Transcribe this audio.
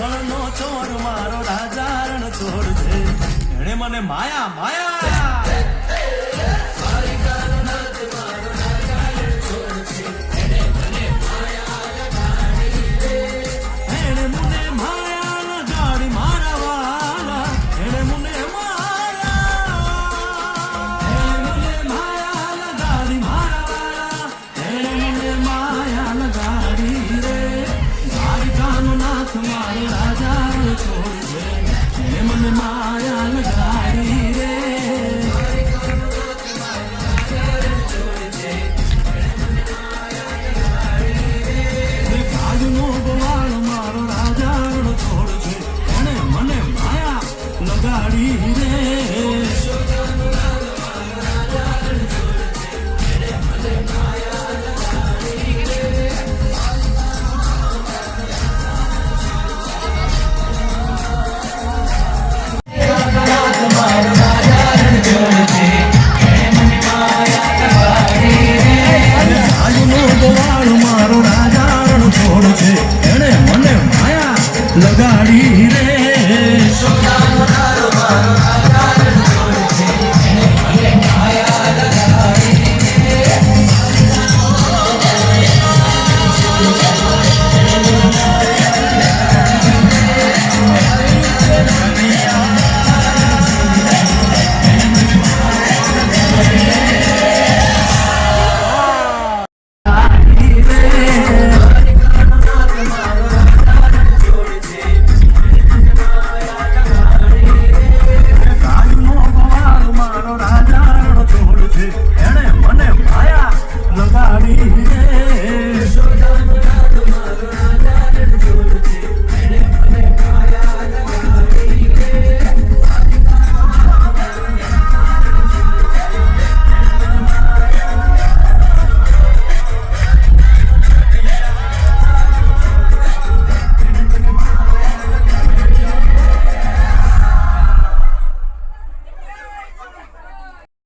પાછળનો ચોર મારો રાજા રણ છે. એણે મને માયા માયા! નાથ મારો રાજા રે છોડ છે. એણે મને માયા લગાડી રે. મારો રાજા રણ અને મને માયા લગાડી લગાડી રે.